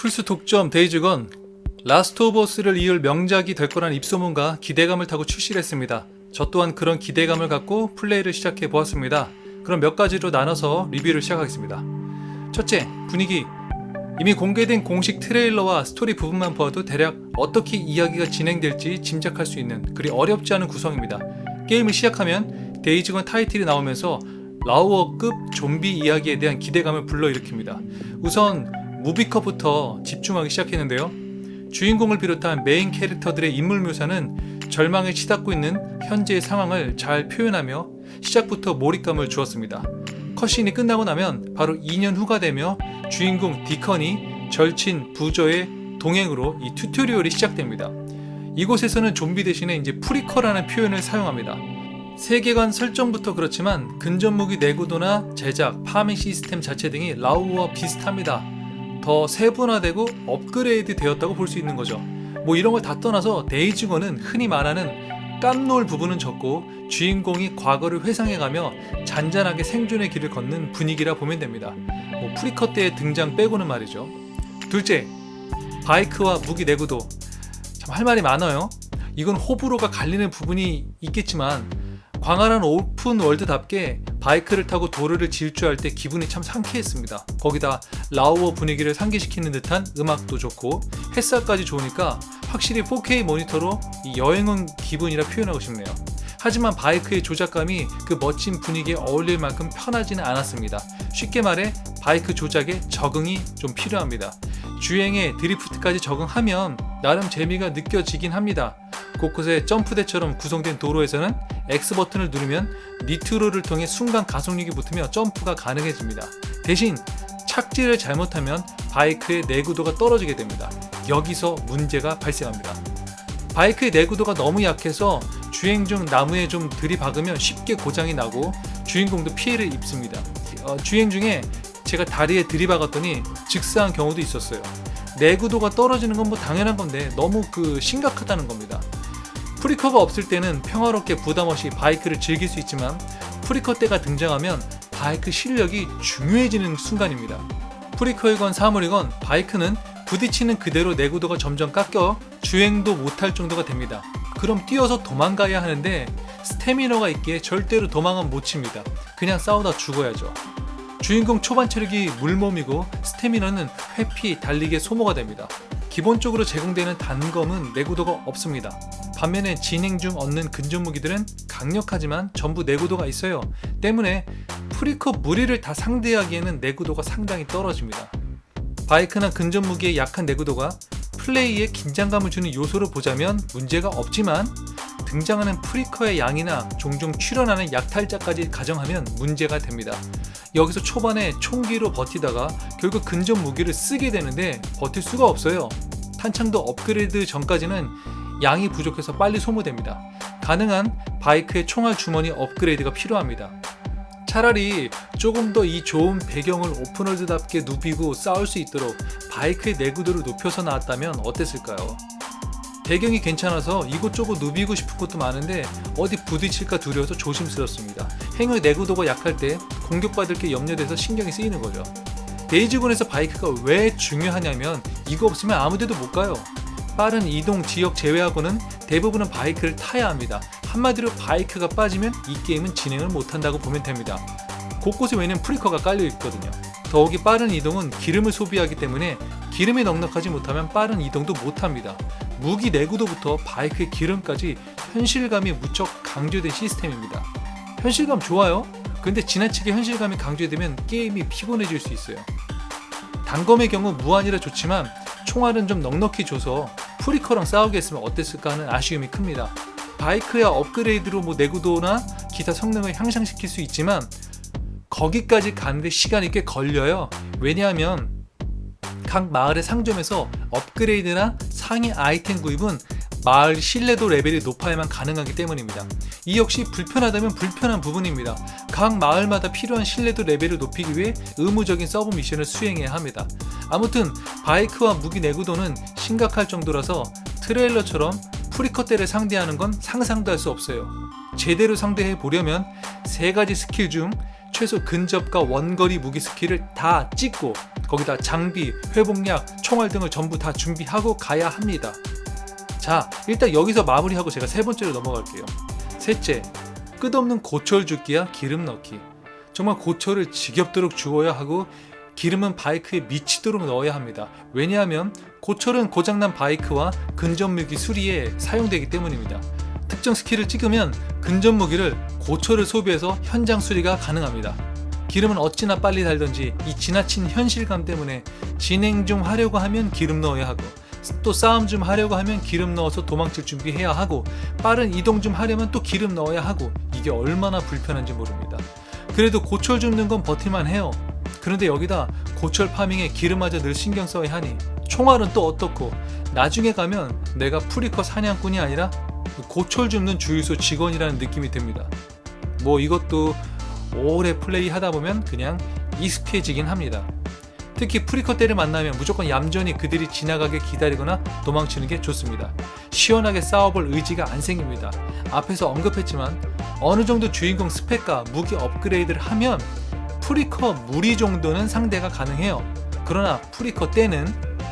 플스 독점 데이즈건 라스트 오브 어스를 이을 명작이 될 거란 입소문과 기대감을 타고 출시를 했습니다. 저 또한 그런 기대감을 갖고 플레이를 시작해 보았습니다. 그럼 몇 가지로 나눠서 리뷰를 시작하겠습니다. 첫째, 분위기. 이미 공개된 공식 트레일러와 스토리 부분만 보아도 대략 어떻게 이야기가 진행될지 짐작할 수 있는 그리 어렵지 않은 구성입니다. 게임을 시작하면 데이즈건 타이틀이 나오면서 라우어급 좀비 이야기에 대한 기대감을 불러일으킵니다. 우선 무비컷부터 집중하기 시작했는데요. 주인공을 비롯한 메인 캐릭터들의 인물 묘사는 절망에 치닫고 있는 현재의 상황을 잘 표현하며 시작부터 몰입감을 주었습니다. 컷신이 끝나고 나면 바로 2년 후가 되며 주인공 디컨이 절친 부저의 동행으로 이 튜토리얼이 시작됩니다. 이곳에서는 좀비 대신에 이제 프리커라는 표현을 사용합니다. 세계관 설정부터 그렇지만 근접 무기 내구도나 제작, 파밍 시스템 자체 등이 라우와 비슷합니다. 더 세분화되고 업그레이드 되었다고 볼 수 있는 거죠. 뭐 이런 걸 다 떠나서 데이즈건은 흔히 말하는 깜놀 부분은 적고 주인공이 과거를 회상해가며 잔잔하게 생존의 길을 걷는 분위기라 보면 됩니다. 뭐 프리컷 때의 등장 빼고는 말이죠. 둘째, 바이크와 무기 내구도. 참 할 말이 많아요. 이건 호불호가 갈리는 부분이 있겠지만 광활한 오픈 월드답게 바이크를 타고 도로를 질주할 때 기분이 참 상쾌했습니다. 거기다 라우어 분위기를 상기시키는 듯한 음악도 좋고 햇살까지 좋으니까 확실히 4K 모니터로 이 여행은 기분이라 표현하고 싶네요. 하지만 바이크의 조작감이 그 멋진 분위기에 어울릴 만큼 편하지는 않았습니다. 쉽게 말해 바이크 조작에 적응이 좀 필요합니다. 주행에 드리프트까지 적응하면 나름 재미가 느껴지긴 합니다. 곳곳에 점프대처럼 구성된 도로에서는 X 버튼을 누르면 니트로를 통해 순간 가속력이 붙으며 점프가 가능해집니다. 대신 착지를 잘못하면 바이크의 내구도가 떨어지게 됩니다. 여기서 문제가 발생합니다. 바이크의 내구도가 너무 약해서 주행 중 나무에 좀 들이박으면 쉽게 고장이 나고 주인공도 피해를 입습니다. 어, 주행 중에 제가 다리에 들이박았더니 즉사한 경우도 있었어요. 내구도가 떨어지는 건 뭐 당연한 건데 너무 그 심각하다는 겁니다. 프리커가 없을 때는 평화롭게 부담 없이 바이크를 즐길 수 있지만 프리커 때가 등장하면 바이크 실력이 중요해지는 순간입니다. 프리커이건 사물이건 바이크는 부딪히는 그대로 내구도가 점점 깎여 주행도 못할 정도가 됩니다. 그럼 뛰어서 도망가야 하는데 스태미너가 있기에 절대로 도망은 못 칩니다. 그냥 싸우다 죽어야죠. 주인공 초반 체력이 물몸이고 스태미너는 회피, 달리기에 소모가 됩니다. 기본적으로 제공되는 단검은 내구도가 없습니다. 반면에 진행 중 얻는 근접 무기들은 강력하지만 전부 내구도가 있어요. 때문에 프리커 무리를 다 상대하기에는 내구도가 상당히 떨어집니다. 바이크나 근접 무기의 약한 내구도가 플레이에 긴장감을 주는 요소로 보자면 문제가 없지만 등장하는 프리커의 양이나 종종 출현하는 약탈자까지 가정하면 문제가 됩니다. 여기서 초반에 총기로 버티다가 결국 근접 무기를 쓰게 되는데 버틸 수가 없어요. 탄창도 업그레이드 전까지는 양이 부족해서 빨리 소모됩니다. 가능한 바이크의 총알 주머니 업그레이드가 필요합니다. 차라리 조금 더 이 좋은 배경을 오픈월드답게 누비고 싸울 수 있도록 바이크의 내구도를 높여서 나왔다면 어땠을까요? 배경이 괜찮아서 이곳저곳 누비고 싶은 것도 많은데 어디 부딪힐까 두려워서 조심스럽습니다. 행의 내구도가 약할 때 공격받을 게 염려돼서 신경이 쓰이는 거죠. 데이즈군에서 바이크가 왜 중요하냐면 이거 없으면 아무데도 못 가요. 빠른 이동 지역 제외하고는 대부분은 바이크를 타야 합니다. 한마디로 바이크가 빠지면 이 게임은 진행을 못한다고 보면 됩니다. 곳곳에 왜냐면 프리커가 깔려 있거든요. 더욱이 빠른 이동은 기름을 소비하기 때문에 기름이 넉넉하지 못하면 빠른 이동도 못합니다. 무기 내구도부터 바이크의 기름까지 현실감이 무척 강조된 시스템입니다. 현실감 좋아요? 근데 지나치게 현실감이 강조되면 게임이 피곤해질 수 있어요. 단검의 경우 무한이라 좋지만 총알은 좀 넉넉히 줘서 프리커랑 싸우게 했으면 어땠을까 하는 아쉬움이 큽니다. 바이크야 업그레이드로 뭐 내구도나 기타 성능을 향상시킬 수 있지만 거기까지 가는데 시간이 꽤 걸려요. 왜냐하면 각 마을의 상점에서 업그레이드나 상위 아이템 구입은 마을 신뢰도 레벨이 높아야만 가능하기 때문입니다. 이 역시 불편하다면 불편한 부분입니다. 각 마을마다 필요한 신뢰도 레벨을 높이기 위해 의무적인 서브 미션을 수행해야 합니다. 아무튼 바이크와 무기 내구도는 심각할 정도라서 트레일러처럼 프리커테를 상대하는 건 상상도 할 수 없어요. 제대로 상대해 보려면 세 가지 스킬 중 최소 근접과 원거리 무기 스킬을 다 찍고 거기다 장비, 회복약, 총알 등을 전부 다 준비하고 가야 합니다. 자, 일단 여기서 마무리하고 제가 세 번째로 넘어갈게요. 셋째, 끝없는 고철 줍기와 기름 넣기. 정말 고철을 지겹도록 주어야 하고 기름은 바이크에 미치도록 넣어야 합니다. 왜냐하면 고철은 고장난 바이크와 근접 무기 수리에 사용되기 때문입니다. 특정 스킬을 찍으면 근접 무기를 고철을 소비해서 현장 수리가 가능합니다. 기름은 어찌나 빨리 달던지 이 지나친 현실감 때문에 진행 좀 하려고 하면 기름 넣어야 하고 또 싸움 좀 하려고 하면 기름 넣어서 도망칠 준비해야 하고 빠른 이동 좀 하려면 또 기름 넣어야 하고 이게 얼마나 불편한지 모릅니다. 그래도 고철 줍는 건 버틸만 해요. 그런데 여기다 고철 파밍에 기름마저 늘 신경 써야 하니 총알은 또 어떻고 나중에 가면 내가 프리커 사냥꾼이 아니라 고철 줍는 주유소 직원이라는 느낌이 듭니다. 뭐 이것도 오래 플레이 하다 보면 그냥 익숙해지긴 합니다. 특히 프리커 때를 만나면 무조건 얌전히 그들이 지나가게 기다리거나 도망치는 게 좋습니다. 시원하게 싸워볼 의지가 안 생깁니다. 앞에서 언급했지만 어느 정도 주인공 스펙과 무기 업그레이드를 하면 프리커 무리 정도는 상대가 가능해요. 그러나 프리커 때는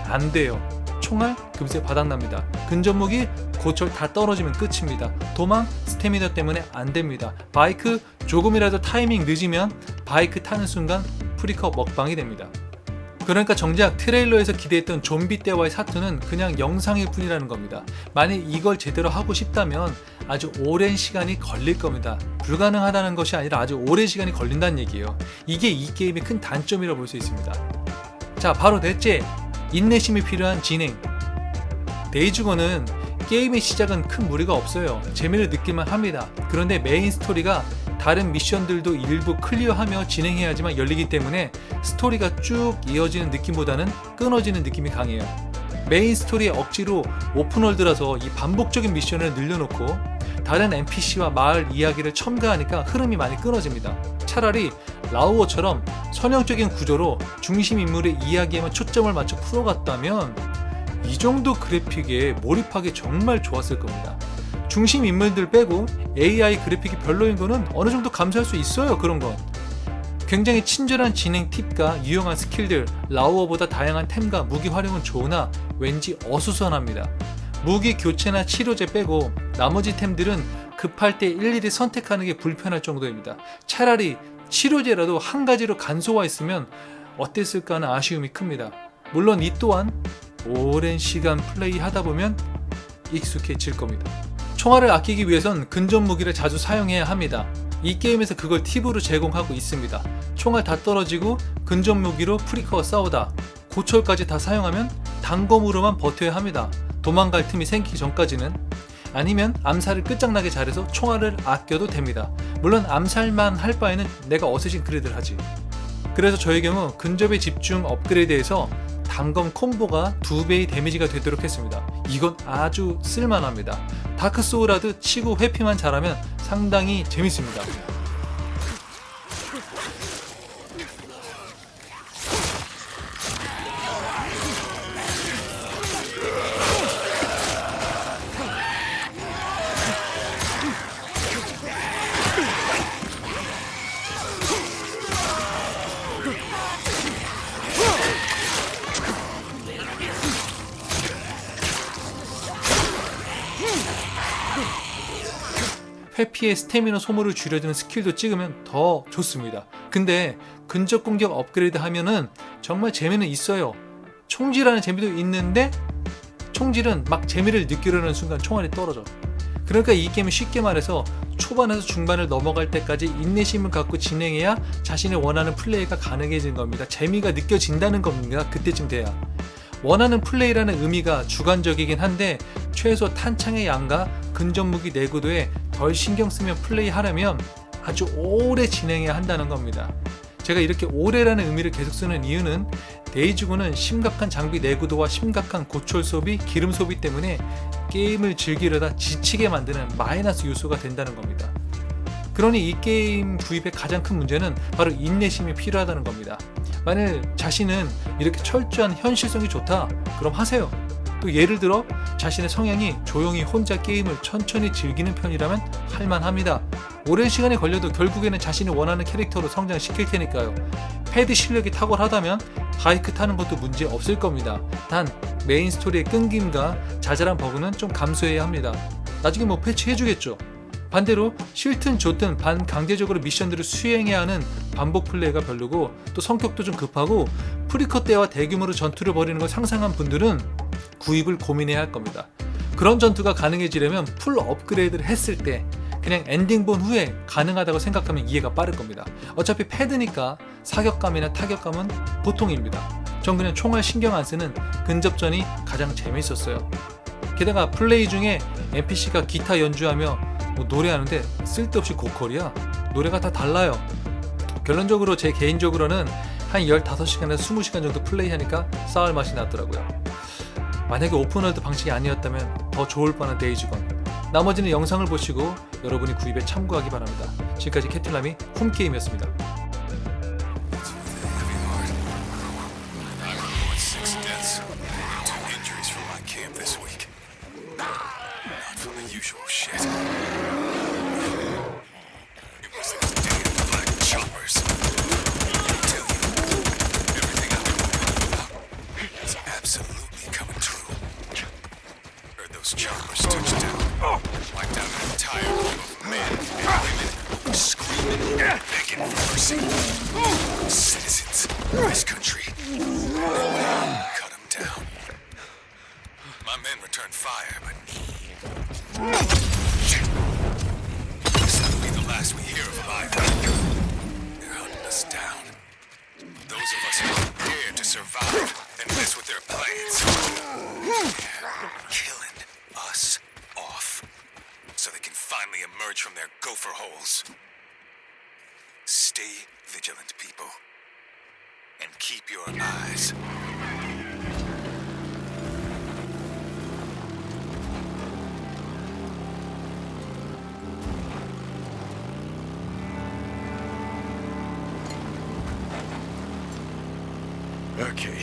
안 돼요. 총알 금세 바닥납니다. 근접 무기 고철 다 떨어지면 끝입니다. 도망 스태미너 때문에 안 됩니다. 바이크 조금이라도 타이밍 늦으면 바이크 타는 순간 프리커 먹방이 됩니다. 그러니까 정작 트레일러에서 기대했던 좀비 때와의 사투는 그냥 영상일 뿐이라는 겁니다. 만약 이걸 제대로 하고 싶다면 아주 오랜 시간이 걸릴 겁니다. 불가능하다는 것이 아니라 아주 오랜 시간이 걸린다는 얘기예요. 이게 이 게임의 큰 단점이라고 볼수 있습니다. 자, 바로 넷째. 인내심이 필요한 진행. 데이즈건은 게임의 시작은 큰 무리가 없어요. 재미를 느낄만 합니다. 그런데 메인 스토리가 다른 미션들도 일부 클리어하며 진행해야지만 열리기 때문에 스토리가 쭉 이어지는 느낌보다는 끊어지는 느낌이 강해요. 메인 스토리에 억지로 오픈월드라서 이 반복적인 미션을 늘려놓고 다른 NPC와 마을 이야기를 첨가하니까 흐름이 많이 끊어집니다. 차라리 라우어처럼 선형적인 구조로 중심 인물의 이야기에만 초점을 맞춰 풀어갔다면 이 정도 그래픽에 몰입하기 정말 좋았을 겁니다. 중심 인물들 빼고 AI 그래픽이 별로인 거는 어느 정도 감수할 수 있어요. 그런 건. 굉장히 친절한 진행 팁과 유용한 스킬들, 라우어보다 다양한 템과 무기 활용은 좋으나 왠지 어수선합니다. 무기 교체나 치료제 빼고 나머지 템들은 급할 때 일일이 선택하는 게 불편할 정도입니다. 차라리 치료제라도 한 가지로 간소화했으면 어땠을까 하는 아쉬움이 큽니다. 물론 이 또한 오랜 시간 플레이 하다 보면 익숙해질 겁니다. 총알을 아끼기 위해선 근접 무기를 자주 사용해야 합니다. 이 게임에서 그걸 팁으로 제공하고 있습니다. 총알 다 떨어지고 근접 무기로 프리커와 싸우다 고철까지 다 사용하면 단검으로만 버텨야 합니다. 도망갈 틈이 생기기 전까지는 아니면 암살을 끝장나게 잘해서 총알을 아껴도 됩니다. 물론 암살만 할 바에는 내가 어쌔신 크리드를 하지. 그래서 저의 경우 근접의 집중 업그레이드에서 단검 콤보가 두 배의 데미지가 되도록 했습니다. 이건 아주 쓸만합니다. 다크 소울하드 치고 회피만 잘하면 상당히 재밌습니다. 회피의 스태미너 소모를 줄여주는 스킬도 찍으면 더 좋습니다. 근데 근접 공격 업그레이드 하면은 정말 재미는 있어요. 총질하는 재미도 있는데 총질은 막 재미를 느끼려는 순간 총알이 떨어져. 그러니까 이 게임은 쉽게 말해서 초반에서 중반을 넘어갈 때까지 인내심을 갖고 진행해야 자신의 원하는 플레이가 가능해진 겁니다. 재미가 느껴진다는 겁니다. 그때쯤 돼야. 원하는 플레이라는 의미가 주관적이긴 한데 최소 탄창의 양과 근접 무기 내구도에 덜 신경 쓰며 플레이하려면 아주 오래 진행해야 한다는 겁니다. 제가 이렇게 오래라는 의미를 계속 쓰는 이유는 데이즈고는 심각한 장비 내구도와 심각한 고철 소비, 기름 소비 때문에 게임을 즐기려다 지치게 만드는 마이너스 요소가 된다는 겁니다. 그러니 이 게임 구입의 가장 큰 문제는 바로 인내심이 필요하다는 겁니다. 만일 자신은 이렇게 철저한 현실성이 좋다, 그럼 하세요. 또 예를 들어 자신의 성향이 조용히 혼자 게임을 천천히 즐기는 편이라면 할만합니다. 오랜 시간이 걸려도 결국에는 자신이 원하는 캐릭터로 성장시킬 테니까요. 패드 실력이 탁월하다면 바이크 타는 것도 문제 없을 겁니다. 단 메인 스토리의 끊김과 자잘한 버그는 좀 감수해야 합니다. 나중에 뭐 패치해주겠죠. 반대로 싫든 좋든 반강제적으로 미션들을 수행해야 하는 반복 플레이가 별로고 또 성격도 좀 급하고 프리컷 때와 대규모로 전투를 벌이는 걸 상상한 분들은 구입을 고민해야 할 겁니다. 그런 전투가 가능해지려면 풀 업그레이드를 했을 때 그냥 엔딩 본 후에 가능하다고 생각하면 이해가 빠를 겁니다. 어차피 패드니까 사격감이나 타격감은 보통입니다. 전 그냥 총알 신경 안 쓰는 근접전이 가장 재밌었어요. 게다가 플레이 중에 NPC가 기타 연주하며 뭐 노래하는데 쓸데없이 고퀄이야. 노래가 다 달라요. 결론적으로 제 개인적으로는 한 15시간에서 20시간 정도 플레이하니까 싸울 맛이 나더라고요. 만약에 오픈월드 방식이 아니었다면 더 좋을 뻔한 데이즈건. 나머지는 영상을 보시고 여러분이 구입에 참고하기 바랍니다. 지금까지 캐틀남이 홈게임이었습니다. Okay,